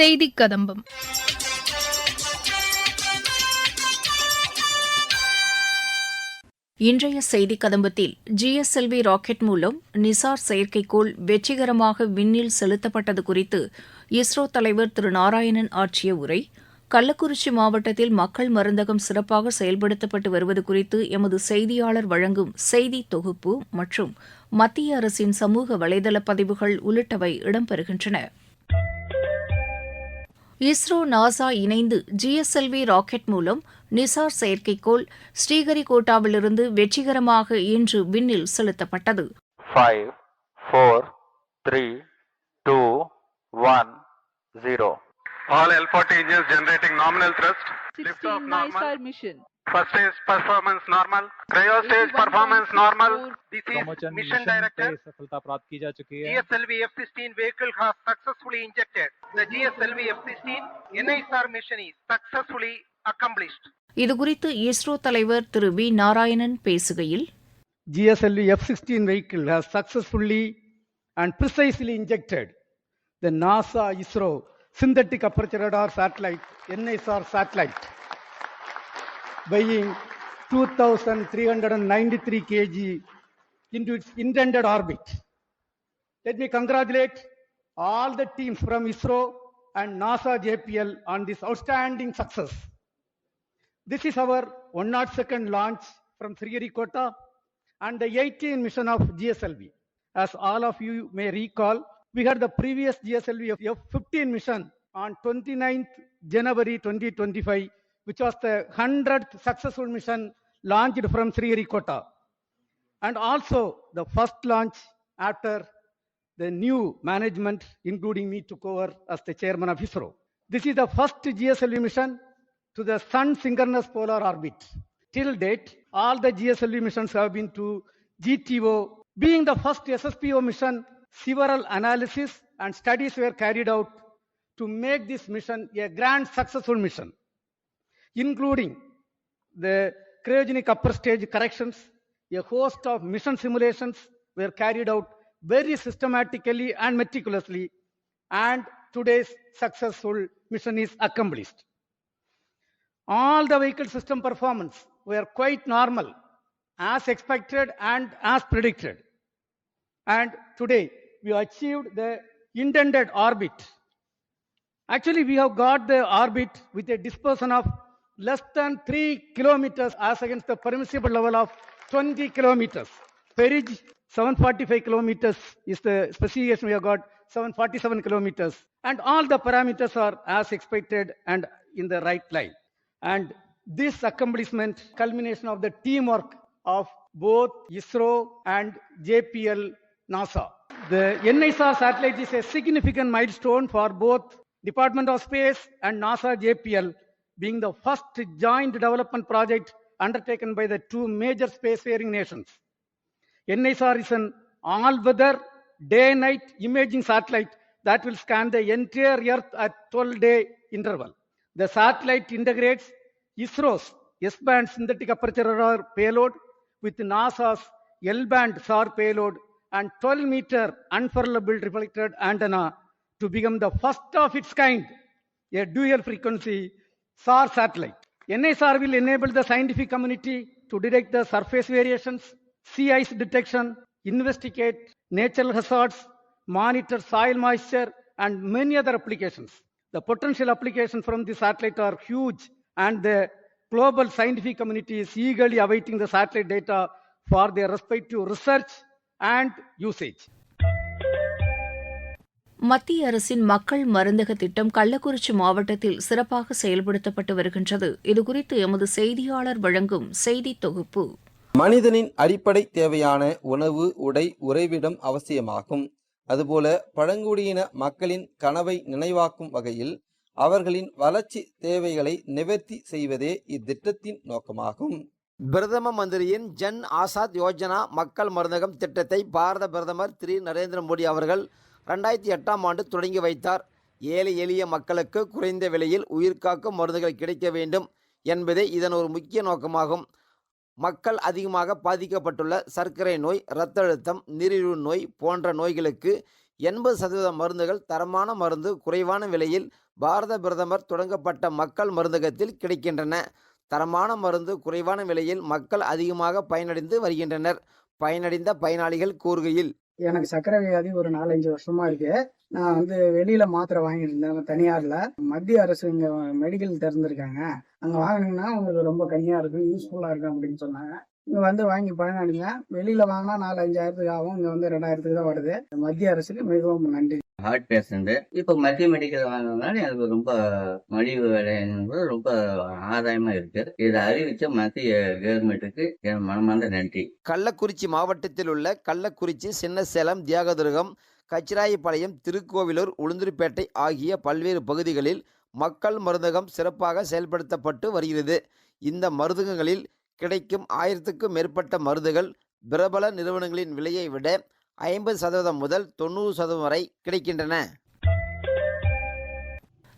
செய்திக் கதம்பம் இன்றைய செய்தி கதம்பத்தில் ஜிஎஸ்எல்வி ராக்கெட் மூலம் நிசார் செயற்கைக்கோள் வெற்றிகரமாக விண்ணில் செலுத்தப்பட்டது குறித்து இஸ்ரோ தலைவர் திரு நாராயணன் ஆற்றிய உரை கள்ளக்குறிச்சி மாவட்டத்தில் மக்கள் மருந்தகம் சிறப்பாக செயல்படுத்தப்பட்டு வருவது குறித்து எமது செய்தியாளர் வழங்கும் செய்தி தொகுப்பு மற்றும் மத்திய அரசின் சமூக வலைதள பதிவுகள் உள்ளிட்டவை இடம்பெறுகின்றன. இஸ்ரோ நாசா இணைந்து ஜிஎஸ்எல்வி ராக்கெட் மூலம் நிசார் செயற்கைக்கோள் ஸ்ரீஹரிகோட்டாவிலிருந்து வெற்றிகரமாக இன்று விண்ணில் செலுத்தப்பட்டது five, four, three, two, one, zero. All L40 engines generating nominal thrust. Lift 16 off normal. NISAR mission. First stage performance normal. Cryo stage performance normal. This is प्रमोचन mission mission director. पे सफलता प्राप्त की जा चुकी है GSLV F-16 vehicle has successfully injected. The GSLV F-16 NISR mission is successfully accomplished. இதுகுறித்து இஸ்ரோ தலைவர் திரு V Narayanan பேசுகையில் GSLV F-16 vehicle has successfully and precisely injected the NASA ISRO synthetic aperture radar satellite NISR satellite weighing 2393 kg into its intended orbit. Let me congratulate all the teams from ISRO and NASA JPL on this outstanding success. This is our 102nd launch from Sriharikota and the 18th mission of GSLV. As all of you may recall, we had the previous GSLV of F-15 mission on 29th January 2025, which was the 100th successful mission launched from Sriharikota. And also the first launch after the new management, including me, took over as the chairman of ISRO. This is the first GSLV mission to the Sun synchronous polar orbit. Till date, all the GSLV missions have been to GTO. Being the first SSPO mission, several analysis and studies were carried out to make this mission a grand successful mission, including the cryogenic upper stage corrections, a host of mission simulations were carried out very systematically and meticulously, and today's successful mission is accomplished. All the vehicle system performance were quite normal, as expected and as predicted. And today, we achieved the intended orbit. Actually, we have got the orbit with a dispersion of less than 3 kilometers as against the permissible level of 20 kilometers. Perige 745 kilometers is the specification we have got 747 kilometers and all the parameters are as expected and in the right line. And this accomplishment culmination of the teamwork of both ISRO and JPL NASA. The NISR satellite is a significant milestone for both Department of Space and NASA JPL being the first joint development project undertaken by the two major spacefaring nations. NISR is an all-weather day-night imaging satellite that will scan the entire Earth at 12-day interval. The satellite integrates ISRO's S-band synthetic aperture radar payload with NASA's L-band SAR payload and 12-meter unfurlable reflected antenna to become the first of its kind, a dual-frequency SAR satellite. NSR will enable the scientific community to detect the surface variations, sea ice detection, investigate natural hazards, monitor soil moisture, and many other applications. The potential applications from the satellite are huge, and the global scientific community is eagerly awaiting the satellite data for their respective research and usage. மத்திய அரசின் மக்கள் மருந்தக திட்டம் கள்ளக்குறிச்சி மாவட்டத்தில் சிறப்பாக செயல்படுத்தப்பட்டு வருகின்றது. இதுகுறித்து எமது செய்தியாளர் வழங்கும் செய்தி தொகுப்பு. மனிதனின் அடிப்படை தேவையான உணவு உடை உறைவிடம் அவசியமாகும். அதுபோல பழங்குடியின மக்களின் கனவை நினைவாக்கும் வகையில் அவர்களின் வளர்ச்சி தேவைகளை நிவர்த்தி செய்வதே இத்திட்டத்தின் நோக்கமாகும். பிரதம மந்திரியின் ஜன் ஆசாத் யோஜனா மக்கள் மருந்தகம் திட்டத்தை பாரத பிரதமர் திரு. நரேந்திர மோடி அவர்கள் ரெண்டாயிரத்தி எட்டாம் ஆண்டு தொடங்கி வைத்தார். ஏழை எளிய மக்களுக்கு குறைந்த விலையில் உயிர்காக்கும் மருந்துகள் கிடைக்க வேண்டும் என்பதே இதன் ஒரு முக்கிய நோக்கமாகும். மக்கள் அதிகமாக பாதிக்கப்பட்டுள்ள சர்க்கரை நோய் இரத்த அழுத்தம் நீரிழிவு நோய் போன்ற நோய்களுக்கு எண்பது சதவீத மருந்துகள் தரமான மருந்து குறைவான விலையில் பாரத பிரதமர் தொடங்கப்பட்ட மக்கள் மருந்தகத்தில் கிடைக்கின்றன. தரமான மருந்து குறைவான விலையில் மக்கள் அதிகமாக பயனடைந்து வருகின்றனர். பயனடைந்த பயனாளிகள் கூறுகையில் எனக்கு சர்க்கரை வியாதி ஒரு நாலஞ்சு வருஷமா இருக்கு. நான் வந்து வெளியில மாத்திரை வாங்கிட்டு இருந்தேன் தனியார்ல. மத்திய அரசு இங்க மெடிக்கல் திறந்திருக்காங்க. அங்க வாங்கினீங்கன்னா உங்களுக்கு ரொம்ப கம்மியா இருக்கும் யூஸ்ஃபுல்லா இருக்கும் அப்படின்னு சொன்னாங்க. இங்க வந்து வாங்கி பயனடைங்க வெளியில வாங்கினா நாலு அஞ்சாயிரத்துக்கு ஆகும் இங்க வந்து ரெண்டாயிரத்துக்கு தான் வருது. மத்திய அரசுக்கு மிகவும் நன்றி. ஹார்ட் பேஷண்ட்டு இப்போ மத்திய மெடிக்கல் வாங்கினதுனால எனக்கு ரொம்ப மலிவு விலை என்பது ரொம்ப ஆதாயமாக இருக்குது இதை அறிவித்த மத்திய கவர்மெண்ட்டுக்கு என் மனமார்ந்த நன்றி. கள்ளக்குறிச்சி மாவட்டத்தில் உள்ள கள்ளக்குறிச்சி சின்னசேலம் தியாகதுர்கம் கச்சிராயப்பாளையம் திருக்கோவிலூர் உளுந்தூர்பேட்டை ஆகிய பல்வேறு பகுதிகளில் மக்கள் மருந்தகம் சிறப்பாக செயல்படுத்தப்பட்டு வருகிறது. இந்த மருந்தகங்களில் கிடைக்கும் ஆயிரத்துக்கும் மேற்பட்ட மருந்துகள் பிரபல நிறுவனங்களின் விலையை விட ஐம்பது சதவீதம் முதல் தொண்ணூறு சதவீதம் வரை கிடைக்கின்றன.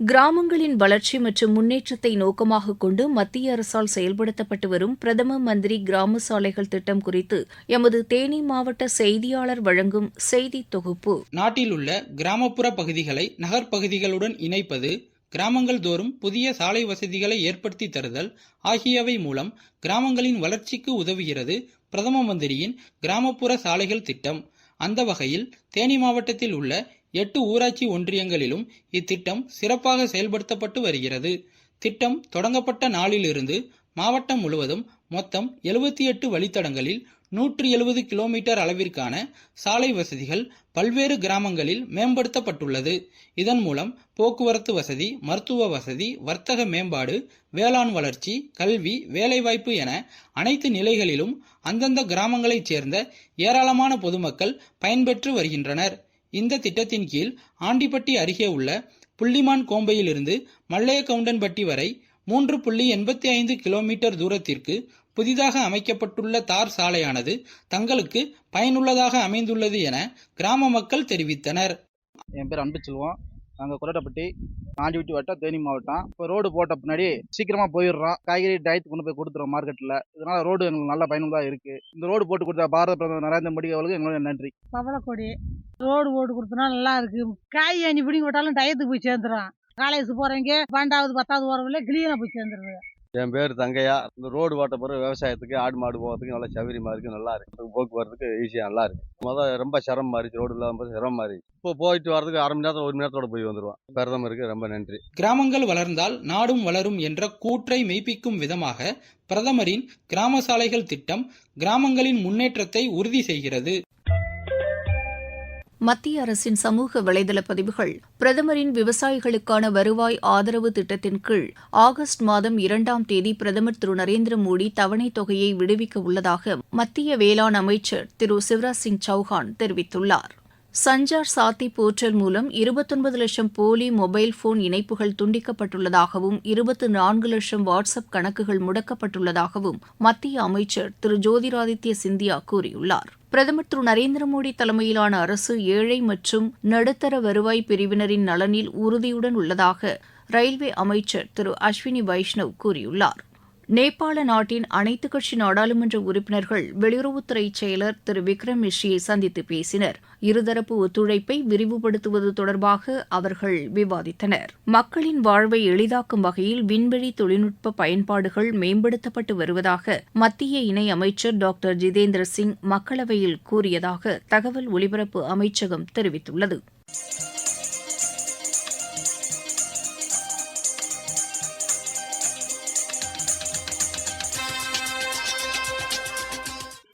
கிராமங்களின் வளர்ச்சி மற்றும் முன்னேற்றத்தை நோக்கமாக கொண்டு மத்திய அரசால் செயல்படுத்தப்பட்டு வரும் பிரதம மந்திரி கிராம சாலைகள் திட்டம் குறித்து எமது தேனி மாவட்ட செய்தியாளர் வழங்கும் செய்தி தொகுப்பு. நாட்டில் உள்ள கிராமப்புற பகுதிகளை நகர்ப்பகுதிகளுடன் இணைப்பது கிராமங்கள் தோறும் புதிய சாலை வசதிகளை ஏற்படுத்தி தருதல் ஆகியவை மூலம் கிராமங்களின் வளர்ச்சிக்கு உதவுகிறது பிரதம மந்திரியின் கிராமப்புற சாலைகள் திட்டம். அந்த வகையில் தேனி மாவட்டத்தில் உள்ள எட்டு ஊராட்சி ஒன்றியங்களிலும் இத்திட்டம் சிறப்பாக செயல்படுத்தப்பட்டு வருகிறது. திட்டம் தொடங்கப்பட்ட நாளிலிருந்து மாவட்டம் முழுவதும் மொத்தம் எழுபத்தி எட்டு வழித்தடங்களில் நூற்றி எழுபது கிலோமீட்டர் அளவிற்கான சாலை வசதிகள் பல்வேறு கிராமங்களில் மேம்படுத்தப்பட்டுள்ளது. இதன் மூலம் போக்குவரத்து வசதி மருத்துவ வசதி வர்த்தக மேம்பாடு வேளாண் வளர்ச்சி கல்வி வேலைவாய்ப்பு என அனைத்து நிலைகளிலும் அந்தந்த கிராமங்களைச் சேர்ந்த ஏராளமான பொதுமக்கள் பயன்பெற்று வருகின்றனர். இந்த திட்டத்தின் கீழ் ஆண்டிப்பட்டி அருகே உள்ள புள்ளிமான் கோம்பையிலிருந்து மல்லையகவுண்டன்பட்டி வரை மூன்று புள்ளி எண்பத்தி ஐந்து கிலோமீட்டர் தூரத்திற்கு புதிதாக அமைக்கப்பட்டுள்ள தார் சாலையானது தங்களுக்கு பயனுள்ளதாக அமைந்துள்ளது என கிராம மக்கள் தெரிவித்தனர். என் பேர் அன்பு செல்வம். நாங்கள் கொரட்டப்பட்டி ஆண்டிவிட்டி வட்டம் தேனி மாவட்டம். இப்போ ரோடு போட்ட பின்னாடி சீக்கிரமாக போயிடுறோம் காய்கறி டயத்துக்கு கொண்டு போய் கொடுத்துறோம் மார்க்கெட்டில் இதனால ரோடு எங்களுக்கு நல்ல பயனுள்ளதாக இருக்குது இந்த ரோடு போட்டு கொடுத்த பாரத பிரதமர் நரேந்திர மோடி அவர்களுக்கு எங்களுடைய நன்றி. பவளக்கொடி. ரோடு போட்டு கொடுத்தனா நல்லா இருக்கு. காய் அஞ்சு பிடிங்கி விட்டாலும் டயத்துக்கு போய் சேர்ந்துடும் காலேஜ் போறவங்க பன்னெண்டாவது பத்தாவது போறவங்கள கிளீனா போய் சேர்ந்துருது என் பேர் தங்கையா. இந்த ரோடு ஓட்ட பிறகு விவசாயத்துக்கு ஆடு மாடு போகிறதுக்கு நல்லா சௌகரியமா இருக்கு நல்லா இருக்கு. போக்குவரத்துக்கு ஈஸியாக நல்லா இருக்கு. முதல் ரொம்ப சிரமமா இருந்துச்சு ரோடு இல்லாமல் சிரமமா இருந்துச்சு இப்போ போயிட்டு வரதுக்கு அரை மணி நேரத்தில் ஒரு மணி நேரத்தோட போய் வந்துருவோம். பிரதமருக்கு ரொம்ப நன்றி. கிராமங்கள் வளர்ந்தால் நாடும் வளரும் என்ற கூற்றை மெய்ப்பிக்கும் விதமாக பிரதமரின் கிராம சாலைகள் திட்டம் கிராமங்களின் முன்னேற்றத்தை உறுதி செய்கிறது. மத்திய அரசின் சமூக வலைதள பதிவுகள். பிரதமரின் விவசாயிகளுக்கான வருவாய் ஆதரவு திட்டத்தின் கீழ் ஆகஸ்ட் மாதம் இரண்டாம் தேதி பிரதமர் திரு நரேந்திர மோடி தவணைத் தொகையை விடுவிக்க உள்ளதாக மத்திய வேளாண் அமைச்சர் திரு சிவராஜ் சிங் சௌஹான் தெரிவித்துள்ளார். சஞ்சார் சாத்தி போர்ட்டல் மூலம் இருபத்தொன்பது லட்சம் போலி மொபைல் போன் இணைப்புகள் துண்டிக்கப்பட்டுள்ளதாகவும் இருபத்து நான்கு லட்சம் வாட்ஸ்அப் கணக்குகள் முடக்கப்பட்டுள்ளதாகவும் மத்திய அமைச்சர் திரு ஜோதிராதித்ய சிந்தியா கூறியுள்ளார். பிரதமர் திரு நரேந்திர மோடி தலைமையிலான அரசு ஏழை மற்றும் நடுத்தர வருவாய் பிரிவினரின் நலனில் உறுதியுடன் உள்ளதாக ரயில்வே அமைச்சர் திரு அஸ்வினி வைஷ்ணவ் கூறியுள்ளார். நேபாள நாட்டின் அனைத்துக் கட்சி நாடாளுமன்ற உறுப்பினர்கள் வெளியுறவுத்துறை செயலர் திரு விக்ரம் மிஸ்ரியை சந்தித்து பேசினர். இருதரப்பு ஒத்துழைப்பை விரிவுபடுத்துவது தொடர்பாக அவர்கள் விவாதித்தனர். மக்களின் வாழ்வை எளிதாக்கும் வகையில் விண்வெளி தொழில்நுட்ப பயன்பாடுகள் மேம்படுத்தப்பட்டு வருவதாக மத்திய இணை அமைச்சர் டாக்டர் ஜிதேந்திர சிங் மக்களவையில் கூறியதாக தகவல் ஒலிபரப்பு அமைச்சகம் தெரிவித்துள்ளது.